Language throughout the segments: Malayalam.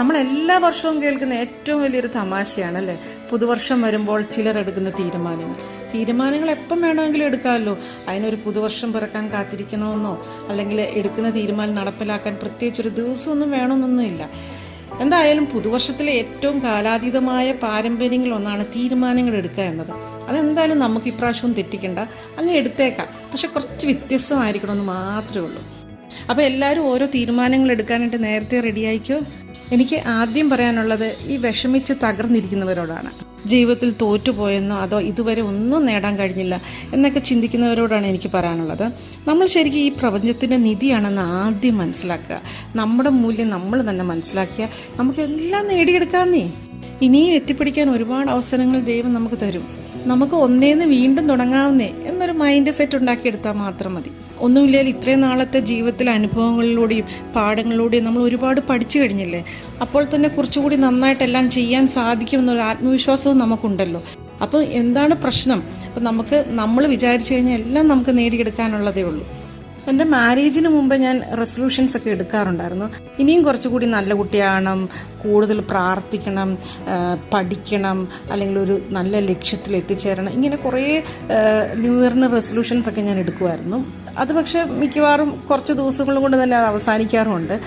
നമ്മൾ എല്ലാ വർഷവും കേൾക്കുന്ന ഏറ്റവും വലിയൊരു തമാശയാണ് അല്ലേ പുതുവർഷം വരുമ്പോൾ ചിലർ എടുക്കുന്ന തീരുമാനങ്ങൾ. തീരുമാനങ്ങൾ എപ്പം വേണമെങ്കിലും എടുക്കാമല്ലോ. അതിനൊരു പുതുവർഷം പിറക്കാൻ കാത്തിരിക്കണമെന്നോ അല്ലെങ്കിൽ എടുക്കുന്ന തീരുമാനം നടപ്പിലാക്കാൻ പ്രത്യേകിച്ചൊരു ദിവസമൊന്നും വേണമെന്നൊന്നുമില്ല. എന്തായാലും പുതുവർഷത്തിലെ ഏറ്റവും കാലാതീതമായ പാരമ്പര്യങ്ങളൊന്നാണ് തീരുമാനങ്ങൾ എടുക്കുക എന്നത്. അതെന്തായാലും നമുക്ക് ഇപ്രാവശ്യവും തെറ്റിക്കണ്ട. അങ്ങ് എടുത്തേക്കാം. പക്ഷെ കുറച്ച് വ്യത്യസ്തമായിരിക്കണമെന്ന് മാത്രമേ ഉള്ളൂ. അപ്പോൾ എല്ലാവരും ഓരോ തീരുമാനങ്ങൾ എടുക്കാനായിട്ട് നേരത്തെ റെഡിയായിക്കോ? എനിക്ക് ആദ്യം പറയാനുള്ളത് ഈ വിഷമിച്ച് തകർന്നിരിക്കുന്നവരോടാണ്. ജീവിതത്തിൽ തോറ്റുപോയെന്നോ അതോ ഇതുവരെ ഒന്നും നേടാൻ കഴിഞ്ഞില്ല എന്നൊക്കെ ചിന്തിക്കുന്നവരോടാണ് എനിക്ക് പറയാനുള്ളത്. നമ്മൾ ശരിക്കും ഈ പ്രപഞ്ചത്തിന്റെ നിധിയാണെന്ന് ആദ്യം മനസ്സിലാക്കുക. നമ്മുടെ മൂല്യം നമ്മൾ തന്നെ മനസ്സിലാക്കിയ നമുക്ക് എല്ലാം നേടിയെടുക്കാന്നേ ഇനിയും എത്തിപ്പിടിക്കാൻ ഒരുപാട് അവസരങ്ങൾ ദൈവം നമുക്ക് തരും. നമുക്ക് ഒന്നേന്ന് വീണ്ടും തുടങ്ങാവുന്നേ എന്നൊരു മൈൻഡ് സെറ്റ് ഉണ്ടാക്കിയെടുത്താൽ മാത്രം മതി. ഒന്നുമില്ലെങ്കിൽ ഇത്രയും നാളത്തെ ജീവിതത്തിലെ അനുഭവങ്ങളിലൂടെയും പാഠങ്ങളിലൂടെയും നമ്മൾ ഒരുപാട് പഠിച്ചു കഴിഞ്ഞില്ലേ? അപ്പോൾ തന്നെ കുറച്ചുകൂടി നന്നായിട്ടെല്ലാം ചെയ്യാൻ സാധിക്കുമെന്നൊരു ആത്മവിശ്വാസവും നമുക്കുണ്ടല്ലോ. അപ്പോൾ എന്താണ് പ്രശ്നം? അപ്പം നമുക്ക് നമ്മൾ വിചാരിച്ചു കഴിഞ്ഞാൽ എല്ലാം നമുക്ക് നേടിയെടുക്കാനുള്ളതേ ഉള്ളൂ. എന്റെ മാരേജിന് മുമ്പ് ഞാൻ റെസൊല്യൂഷൻസ് ഒക്കെ എടുക്കാറുണ്ടായിരുന്നു. ഇനിയും കുറച്ചുകൂടി നല്ല കുട്ടിയാവണം കൂടുതൽ പ്രാർത്ഥിക്കണം പഠിക്കണം അല്ലെങ്കിൽ ഒരു നല്ല ലക്ഷ്യത്തിൽ എത്തിച്ചേരണം. ഇങ്ങനെ കുറേ ന്യൂ ഇയറിന് റെസൊല്യൂഷൻസ് ഒക്കെ ഞാൻ എടുക്കുമായിരുന്നു അത് പക്ഷേ മിക്കവാറും കുറച്ച് ദിവസങ്ങൾ കൊണ്ട് തന്നെ അത് അവസാനിക്കാറുമുണ്ട്.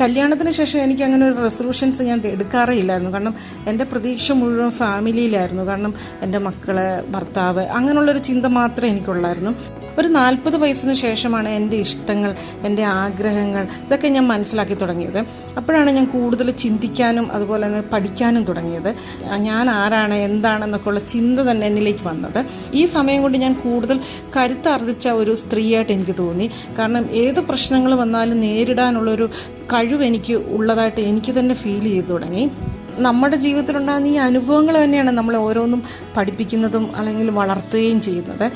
കല്യാണത്തിന് ശേഷം എനിക്ക് അങ്ങനെ ഒരു റെസൊല്യൂഷൻസ് ഞാൻ എടുക്കാറേ ഇല്ലായിരുന്നു. കാരണം എന്റെ പ്രതീക്ഷ മുഴുവൻ ഫാമിലിയിലായിരുന്നു. കാരണം എന്റെ മക്കൾ ഭർത്താവ് അങ്ങനെയുള്ളൊരു ചിന്ത മാത്രമേ എനിക്കുള്ളായിരുന്നു. ഒരു നാൽപ്പത് വയസ്സിന് ശേഷമാണ് എന്റെ ഇഷ്ടങ്ങൾ എന്റെ ആഗ്രഹങ്ങൾ ഇതൊക്കെ ഞാൻ മനസ്സിലാക്കി തുടങ്ങിയത്. അപ്പോഴാണ് ഞാൻ കൂടുതൽ ചിന്തിക്കാനും അതുപോലെ തന്നെ പഠിക്കാനും തുടങ്ങിയത്. ഞാൻ ആരാണ് എന്താണെന്നൊക്കെ ഉള്ള ചിന്ത തന്നെ എന്നിലേക്ക് വന്നത്. ഈ സമയം കൊണ്ട് ഞാൻ കൂടുതൽ കരുത്താർജിച്ച ഒരു സ്ത്രീയായിട്ട് എനിക്ക് തോന്നി. കാരണം ഏത് പ്രശ്നങ്ങൾ വന്നാലും നേരിടാനുള്ളൊരു കഴിവ് എനിക്ക് ഉള്ളതായിട്ട് എനിക്ക് തന്നെ ഫീൽ ചെയ്തു തുടങ്ങി. നമ്മുടെ ജീവിതത്തിലുണ്ടാകുന്ന ഈ അനുഭവങ്ങൾ തന്നെയാണ് നമ്മളെ ഓരോന്നും പഠിപ്പിക്കുന്നതും അല്ലെങ്കിൽ വളർത്തുകയും ചെയ്യുന്നത്.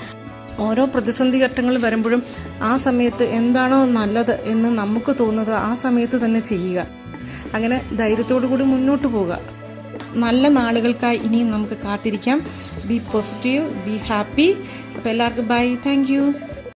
ഓരോ പ്രതിസന്ധി ഘട്ടങ്ങൾ വരുമ്പോഴും ആ സമയത്ത് എന്താണോ നല്ലത് എന്ന് നമുക്ക് തോന്നുന്നത് ആ സമയത്ത് തന്നെ ചെയ്യുക. അങ്ങനെ ധൈര്യത്തോടു കൂടി മുന്നോട്ട് പോവുക. നല്ല നാളുകൾക്കായി ഇനിയും നമുക്ക് കാത്തിരിക്കാം. ബി പോസിറ്റീവ് ബി ഹാപ്പി അപ്പോൾ എല്ലാവർക്കും ബൈ താങ്ക്